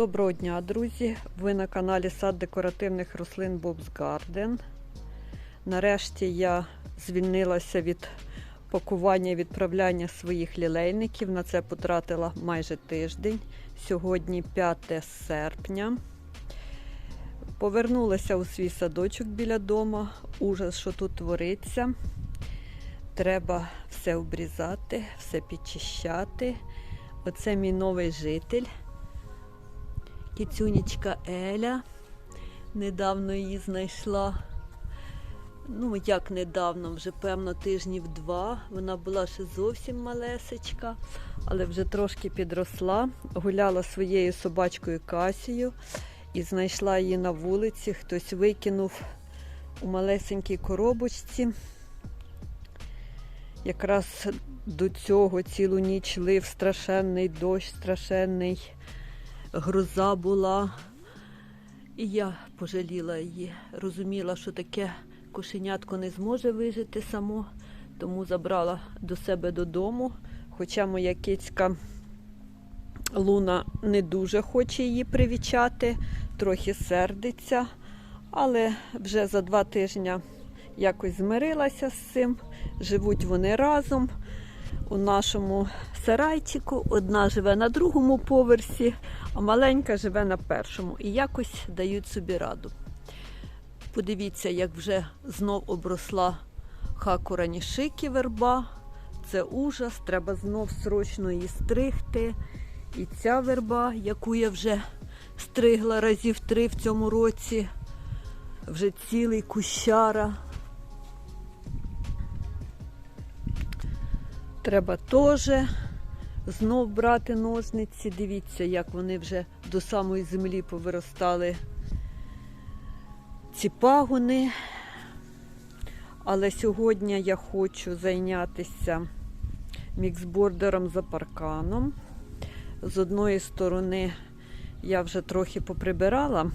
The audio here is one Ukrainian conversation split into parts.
Доброго дня, друзі! Ви на каналі Сад декоративних рослин Bob's Garden. Нарешті я звільнилася від пакування і відправляння своїх лілейників. На це потратила майже тиждень. Сьогодні 5 серпня. Повернулася у свій садочок біля дома. Ужас, що тут твориться. Треба все обрізати, все підчищати. Оце мій новий житель. Кіцюнічка Еля. Недавно її знайшла. Ну, як недавно, вже певно тижнів два. Вона була ще зовсім малесечка, але вже трошки підросла. Гуляла своєю собачкою Касією і знайшла її на вулиці. Хтось викинув у малесенькій коробочці. Якраз до цього цілу ніч лив страшенний дощ, страшенний гроза була. І я пожаліла її. Розуміла, що таке кошенятко не зможе вижити само, тому забрала до себе додому. Хоча моя кицька Луна не дуже хоче її привічати, трохи сердиться, але вже за два тижні якось змирилася з цим. Живуть вони разом у нашому сарайчику. Одна живе на другому поверсі, а маленька живе на першому. І якось дають собі раду. Подивіться, як вже знов обросла хакура нішики верба. Це ужас, треба знов срочно її стригти. І ця верба, яку я вже стригла разів три в цьому році, вже цілий кущара. Треба теж знов брати ножниці. Дивіться, як вони вже до самої землі повиростали ці пагони. Але сьогодні я хочу зайнятися міксбордером за парканом. З одної сторони я вже трохи поприбирала,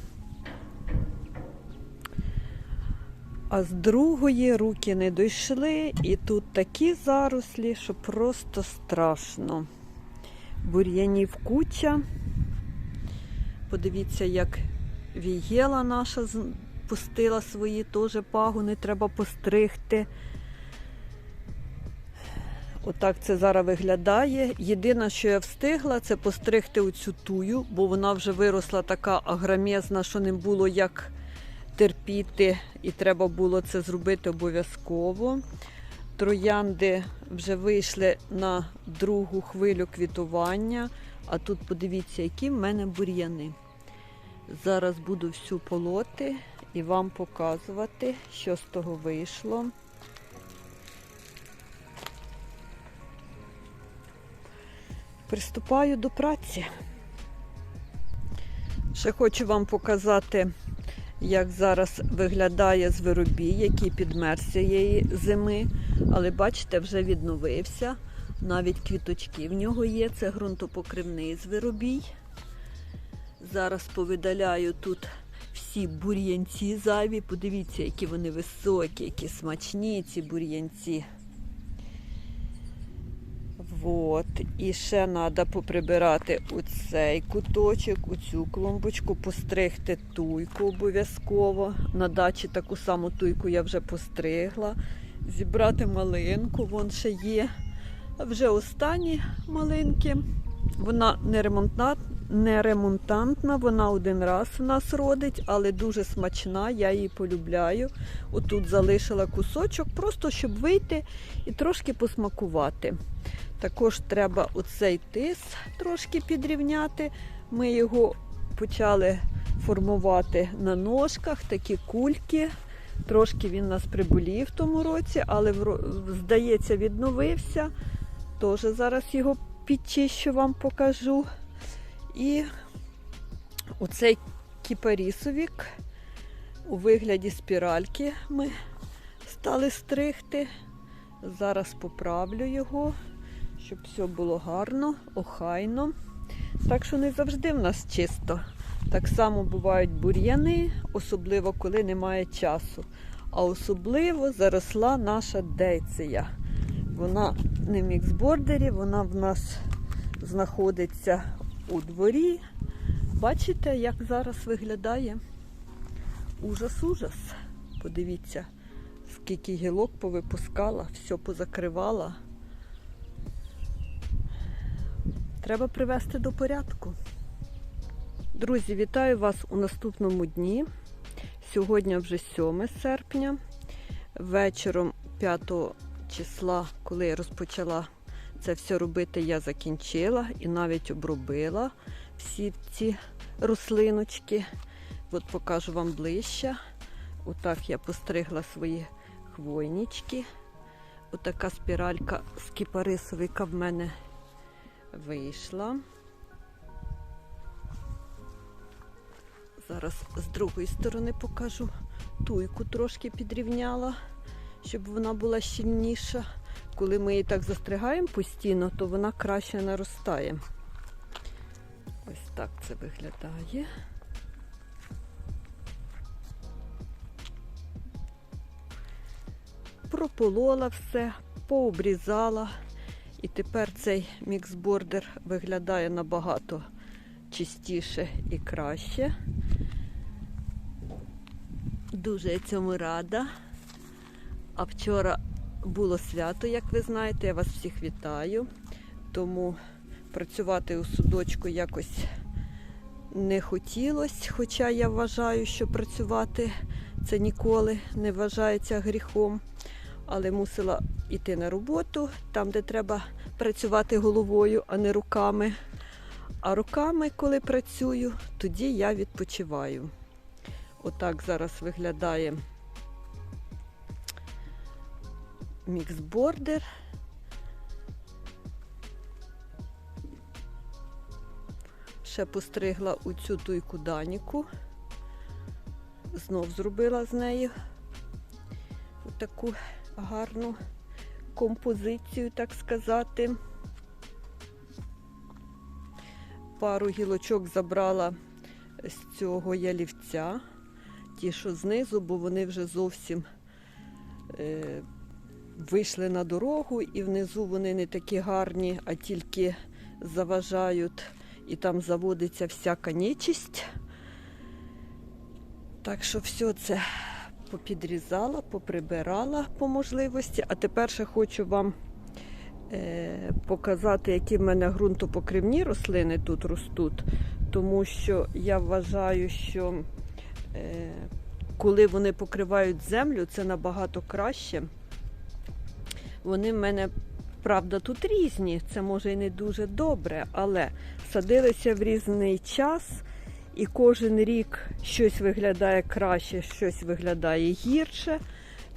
а з другої руки не дійшли, і тут такі зарослі, що просто страшно. Бур'янів куча. Подивіться, як вієла наша пустила свої теж пагони, треба постригти. Отак це зараз виглядає. Єдине, що я встигла, це постригти оцю тую, бо вона вже виросла така агромезна, що не було як терпіти, і треба було це зробити обов'язково. Троянди вже вийшли на другу хвилю квітування, а тут подивіться, які в мене бур'яни. Зараз буду всю полоти і вам показувати, що з того вийшло. Приступаю до праці. Ще хочу вам показати, як зараз виглядає звиробій, який підмерз цієї зими. Але бачите, вже відновився. Навіть квіточки в нього є. Це ґрунтопокривний звиробій. Зараз повидаляю тут всі бур'янці зайві. Подивіться, які вони високі, які смачні ці бур'янці. Вот. І ще треба поприбирати оцей куточок, оцю клумбочку, постригти туйку обов'язково. На дачі таку саму туйку я вже постригла. Зібрати малинку, вон ще є. А вже останні малинки. Вона не ремонтна, не ремонтантна, вона один раз у нас родить, але дуже смачна, я її полюбляю. Отут залишила кусочок, просто щоб вийти і трошки посмакувати. Також треба оцей тис трошки підрівняти. Ми його почали формувати на ножках, такі кульки. Трошки він нас приболів в тому році, але здається, відновився. Теж зараз його підчищу вам покажу. І оцей кіпарісовік у вигляді спіральки ми стали стригти. Зараз поправлю його, щоб все було гарно, охайно. Так що не завжди в нас чисто. Так само бувають бур'яни, особливо коли немає часу. А особливо заросла наша дейція. Вона не міксбордері, вона в нас знаходиться у дворі. бачите, як зараз виглядає? Ужас-ужас. Подивіться, скільки гілок повипускала, все позакривала. Треба привести до порядку. Друзі, вітаю вас у наступному дні. Сьогодні вже 7 серпня. Вечором 5 числа, коли я розпочала це все робити, я закінчила і навіть обробила всі ці рослиночки. От покажу вам ближче. Отак я постригла свої хвойнички. Отака спіралька з кіпарисовика в мене вийшла. Зараз з другої сторони покажу. Туйку трошки підрівняла, щоб вона була щільніша. Коли ми її так застригаємо постійно, то вона краще наростає. Ось так це виглядає. Прополола все, пообрізала. І тепер цей міксбордер виглядає набагато чистіше і краще. Дуже я цьому рада. А вчора було свято, як ви знаєте, я вас всіх вітаю. Тому працювати у судочку якось не хотілося, хоча я вважаю, що працювати це ніколи не вважається гріхом. Але мусила йти на роботу, там, де треба працювати головою, а не руками. А руками, коли працюю, тоді я відпочиваю. Отак зараз виглядає міксбордер. Ще постригла у цю туйку даніку. Знов зробила з неї таку гарну композицію, так сказати. Пару гілочок забрала з цього ялівця, ті, що знизу, бо вони вже зовсім е, вийшли на дорогу, і внизу вони не такі гарні, а тільки заважають, і там заводиться всяка нечисть. Так що все це попідрізала, поприбирала по можливості. А тепер ще хочу вам е, показати, які в мене ґрунтопокривні рослини тут ростуть. Тому що я вважаю, що е, коли вони покривають землю, це набагато краще. Вони в мене, правда, тут різні, це може і не дуже добре, але садилися в різний час. І кожен рік щось виглядає краще, щось виглядає гірше,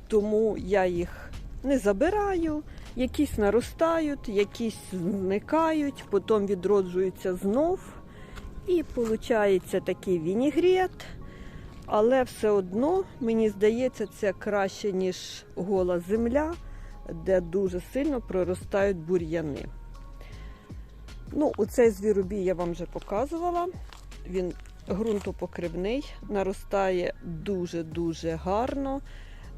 тому я їх не забираю, якісь наростають, якісь зникають, потім відроджуються знов. І виходить такий вінігрет. Але все одно, мені здається, це краще, ніж гола земля, де дуже сильно проростають бур'яни. Ну, оцей звіробій я вам вже показувала. Він ґрунтопокривний, наростає дуже-дуже гарно.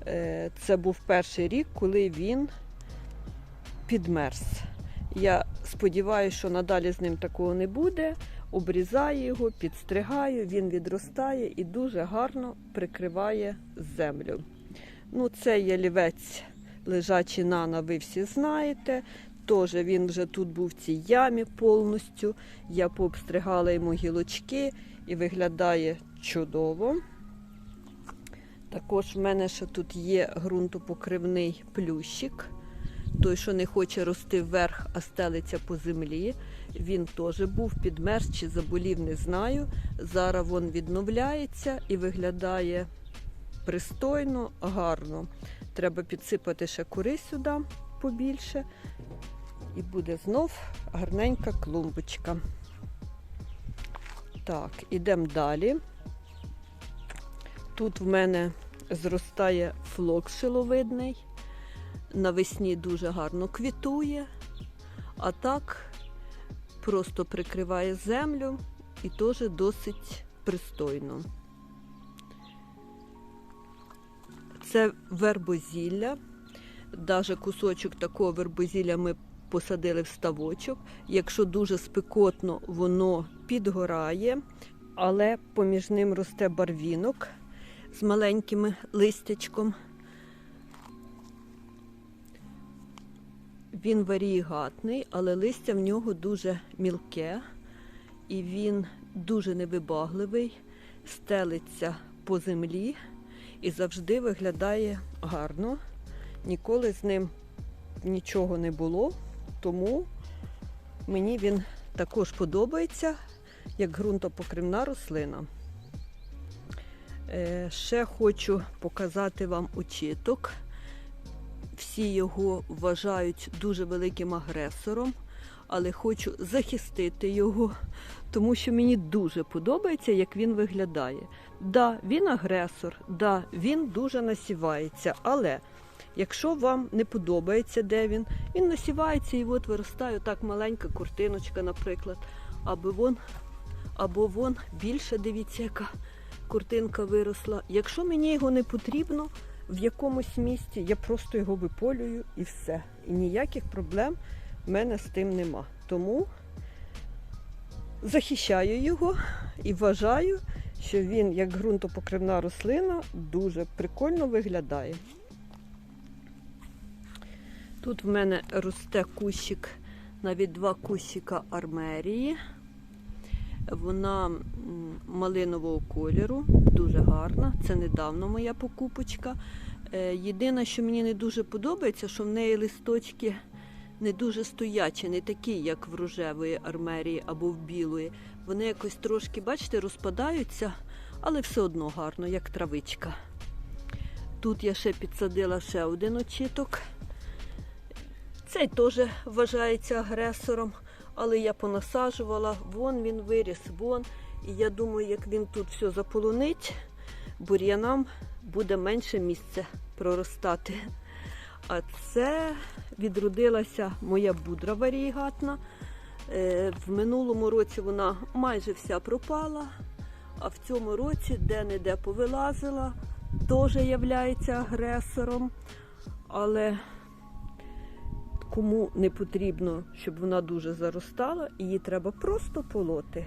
Е, це був перший рік, коли він підмерз. Я сподіваюся, що надалі з ним такого не буде. Обрізаю його, підстригаю, він відростає і дуже гарно прикриває землю. Ну, Це ялівець лежачий нана, ви всі знаєте. Теж він вже тут був в цій ямі повністю. Я пообстригала йому гілочки і виглядає чудово. Також в мене ще тут є ґрунтопокривний плющик. Той, що не хоче рости вверх, а стелиться по землі. Він теж був підмерз чи заболів, не знаю. Зараз він відновляється і виглядає пристойно, гарно. Треба підсипати ще кори сюди побільше. І буде знов гарненька клумбочка. Так, ідемо далі. Тут в мене зростає флок шиловидний. Навесні дуже гарно квітує, а так просто прикриває землю і теж досить пристойно. Це вербозілля. Даже кусочок такого вербозілля ми посадили в ставочок. Якщо дуже спекотно, воно підгорає, але поміж ним росте барвінок з маленьким листячком. Він варієгатний, але листя в нього дуже мілке і він дуже невибагливий, стелиться по землі і завжди виглядає гарно. Ніколи з ним нічого не було, тому мені він також подобається як ґрунтопокривна рослина. Е, Ще хочу показати вам очіток. Всі його вважають дуже великим агресором, але хочу захистити його, тому що мені дуже подобається, як він виглядає. Да, він агресор, да, він дуже насівається, але якщо вам не подобається, де він, він насівається і от виростає так маленька куртиночка, наприклад, або вон, або вон більше, дивіться, яка куртинка виросла. Якщо мені його не потрібно в якомусь місці, я просто його виполюю і все. І ніяких проблем в мене з тим нема. Тому захищаю його і вважаю, що він, як ґрунтопокривна рослина, дуже прикольно виглядає. Тут в мене росте кущик, навіть два кущика армерії. Вона малинового кольору, дуже гарна. Це недавно моя покупочка. Е, Єдине, що мені не дуже подобається, що в неї листочки не дуже стоячі, не такі, як в рожевої армерії або в білої. Вони якось трошки, бачите, розпадаються, але все одно гарно, як травичка. Тут я ще підсадила ще один очіток. Цей теж вважається агресором, але я понасаджувала, вон він виріс, вон. І я думаю, як він тут все заполонить, бур'янам буде менше місця проростати. А це відродилася моя будра варієгатна. Е, В минулому році вона майже вся пропала, а в цьому році де-не-де повилазила, теж являється агресором. Але кому не потрібно, щоб вона дуже заростала, її треба просто полоти.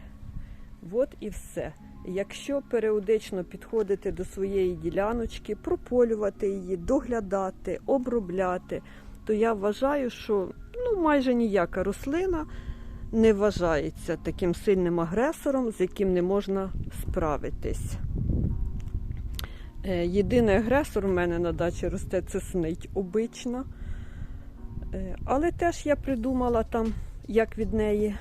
От і все. Якщо періодично підходити до своєї діляночки, прополювати її, доглядати, обробляти, то я вважаю, що ну, майже ніяка рослина не вважається таким сильним агресором, з яким не можна справитись. Е, Єдиний агресор у мене на дачі росте це снить обична. Е, Але теж я придумала там, як від неї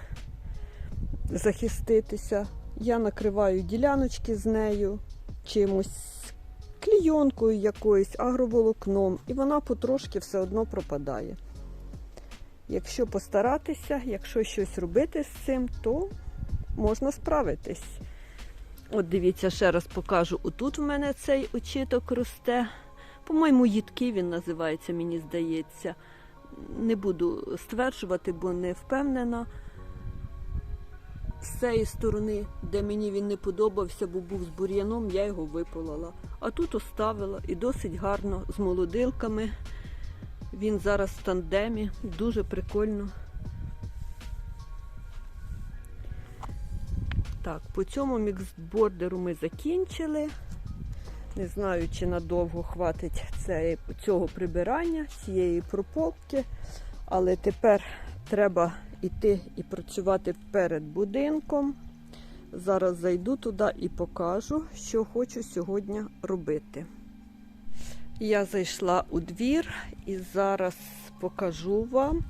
захиститися. Я накриваю діляночки з нею чимось, клійонкою якоюсь, агроволокном, і вона потрошки все одно пропадає. Якщо постаратися, якщо щось робити з цим, то можна справитись. От дивіться, ще раз покажу. Отут в мене цей очіток росте. По-моєму, їдкий він називається, мені здається. Не буду стверджувати, бо не впевнена. З цієї сторони, де мені він не подобався, бо був з бур'яном, я його виполола. А тут оставила і досить гарно з молодилками. Він зараз в тандемі, дуже прикольно. Так, по цьому міксбордеру ми закінчили. Не знаю, чи надовго хватить цього прибирання, цієї прополки, але тепер треба йти і працювати перед будинком. Зараз зайду туди і покажу, що хочу сьогодні робити. Я зайшла у двір і зараз покажу вам,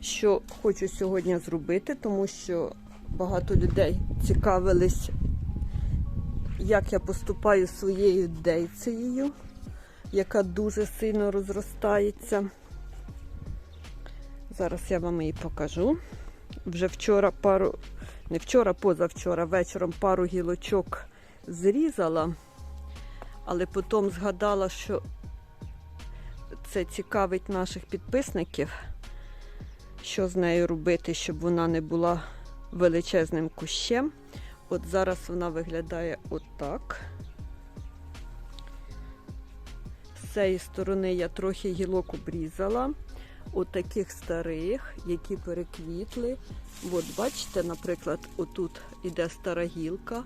що хочу сьогодні зробити, тому що багато людей цікавились, як я поступаю своєю дейцею, яка дуже сильно розростається. Зараз я вам її покажу. Вже вчора пару, не вчора, позавчора, вечором пару гілочок зрізала, але потім згадала, що це цікавить наших підписників, що з нею робити, щоб вона не була величезним кущем. От зараз вона виглядає отак. З цієї сторони я трохи гілок обрізала. От старих, які переквітли. От бачите, наприклад, отут іде стара гілка,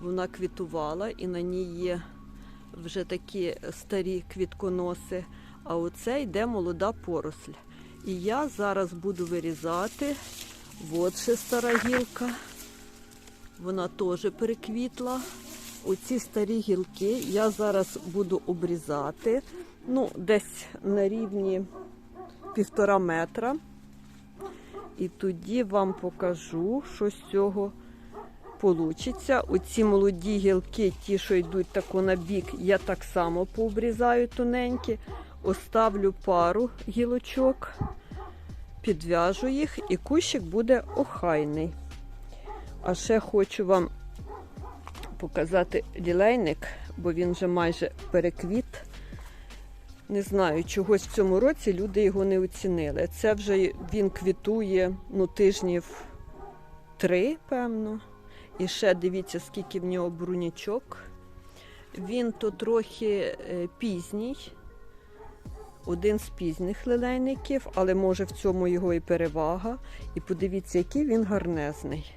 Вона квітувала і на ній є вже такі старі квітконоси. А оце йде молода поросль. І я зараз буду вирізати. От ще стара гілка. Вона теж переквітла. Оці старі гілки я зараз буду обрізати. Ну, десь на рівні півтора метра. І тоді вам покажу, що з цього получиться. Оці молоді гілки, ті, що йдуть тако на бік, я так само пообрізаю тоненькі. Оставлю пару гілочок, підв'яжу їх, і кущик буде охайний. А ще хочу вам показати лілейник, бо він вже майже переквіт. Не знаю, чогось в цьому році люди його не оцінили. Це вже він квітує ну, тижнів три, певно. І ще дивіться, скільки в нього брунячок. Він то трохи е, пізній, один з пізніх лилейників, але може в цьому його і перевага. І подивіться, який він гарнезний.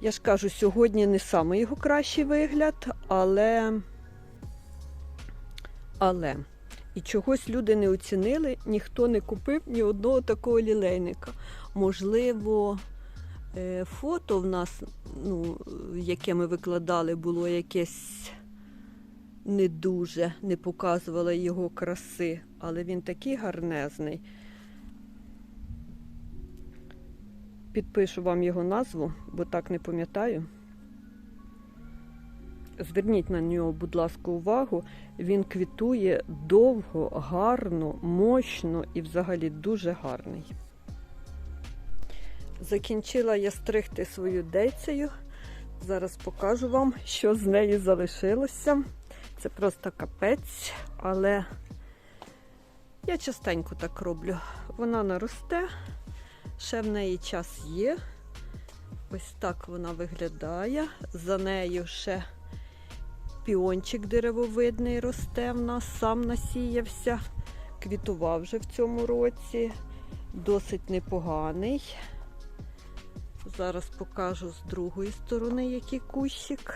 Я ж кажу, сьогодні не саме його кращий вигляд, але. Але. І чогось люди не оцінили, ніхто не купив ні одного такого лілейника. Можливо, е, фото в нас, ну, яке ми викладали, було якесь не дуже, не показувало його краси, але він такий гарнезний. Підпишу вам його назву, бо так не пам'ятаю. Зверніть на нього, будь ласка, увагу. Він квітує довго, гарно, мощно і взагалі дуже гарний. Закінчила я стригти свою дейцею. Зараз покажу вам, що з нею залишилося. Це просто капець, але я частенько так роблю. Вона наросте, ще в неї час є. Ось так вона виглядає. За нею ще піончик деревовидний росте в нас, сам насіявся. Квітував вже в цьому році. Досить непоганий. Зараз покажу з другої сторони, який кущик.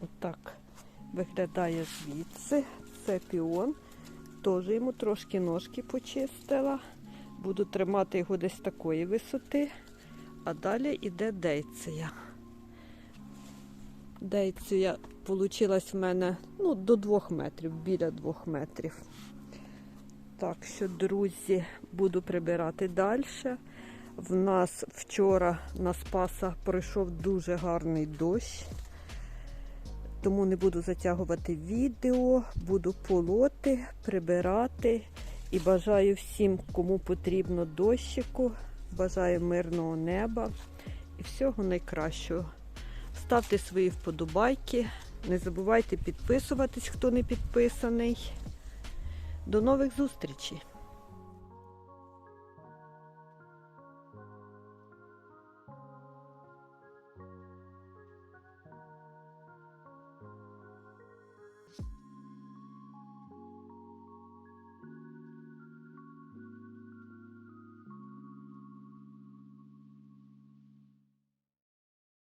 Отак виглядає звідси. Це піон. Теж йому трошки ножки почистила. Буду тримати його десь такої висоти. А далі йде дейція. Дейція вийшла в мене ну, до 2 метрів, біля 2 метрів. Так що, друзі, буду прибирати далі. В нас вчора на Спаса пройшов дуже гарний дощ. Тому не буду затягувати відео, буду полоти, прибирати. І бажаю всім, кому потрібно дощику, бажаю мирного неба і всього найкращого. Ставте свої вподобайки, не забувайте підписуватись, хто не підписаний. До нових зустрічей!